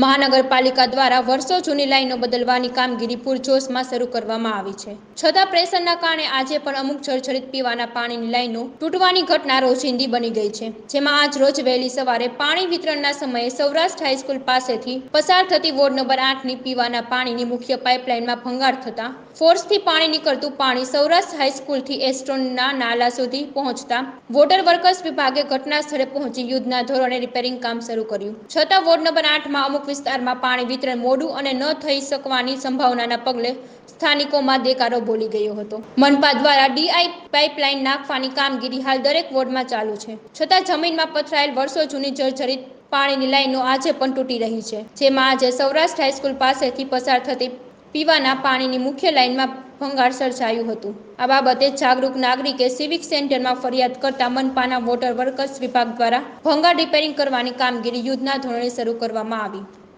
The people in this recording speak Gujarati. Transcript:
મહાનગરપાલિકા દ્વારા વર્ષો જૂની લાઈનો બદલવાની કામગીરી પૂરજોશમાં શરૂ કરવામાં આવી છે. છતાં પ્રેશરના કારણે આજે પણ અમુક જર્જરિત પીવાના પાણીની લાઈનો તૂટવાની ઘટના રોજિંદી બની ગઈ છે. જેમાં આજ રોજ વહેલી સવારે પાણી વિતરણના સમયે સૌરાષ્ટ્ર હાઈસ્કૂલ પાસેથી પસાર થતી વોર્ડ નંબર આઠની પીવાના પાણીની મુખ્ય પાઇપલાઇનમાં ભંગાર થતા ફોર્સથી પાણી નીકળતું પાણી સૌરાષ્ટ્ર હાઈસ્કૂલથી એસ્ટ્રોનના નાલા સુધી પહોંચતા વોટર વર્કર્સ વિભાગે ઘટના સ્થળે પહોંચી યુદ્ધના ધોરણે રિપેરિંગ કામ શરૂ કર્યું. છતાં વોર્ડ નંબર આઠમાં અમુક વિસ્તારમાં પાણી વિતરણ મોડું અને ન થઈ શકવાની સંભાવનાના પગલે સ્થાનિકોમાં દેકારો બોલી ગયો હતો. મનપા દ્વારા ડીઆઈ પાઇપલાઇન નાખવાની કામગીરી હાલ દરેક વોર્ડમાં ચાલુ છે. છતાં જમીનમાં પથરાયેલ વર્ષો જૂની જર્જરિત પાણીની લાઈનો આજે પણ તૂટી રહી છે. જેમાં આજે સૌરાષ્ટ્ર હાઈસ્કૂલ પાસેથી પસાર થતી પીવાના પાણીની મુખ્ય લાઇનમાં ભંગાર સર્જાયું હતું. આ બાબતે જાગૃત નાગરિકે સિવિક સેન્ટરમાં ફરિયાદ કરતા મનપાના વોટર વર્કર્સ વિભાગ દ્વારા ભંગાર રિપેરિંગ કરવાની કામગીરી યુદ્ધના ધોરણે શરૂ કરવામાં આવી.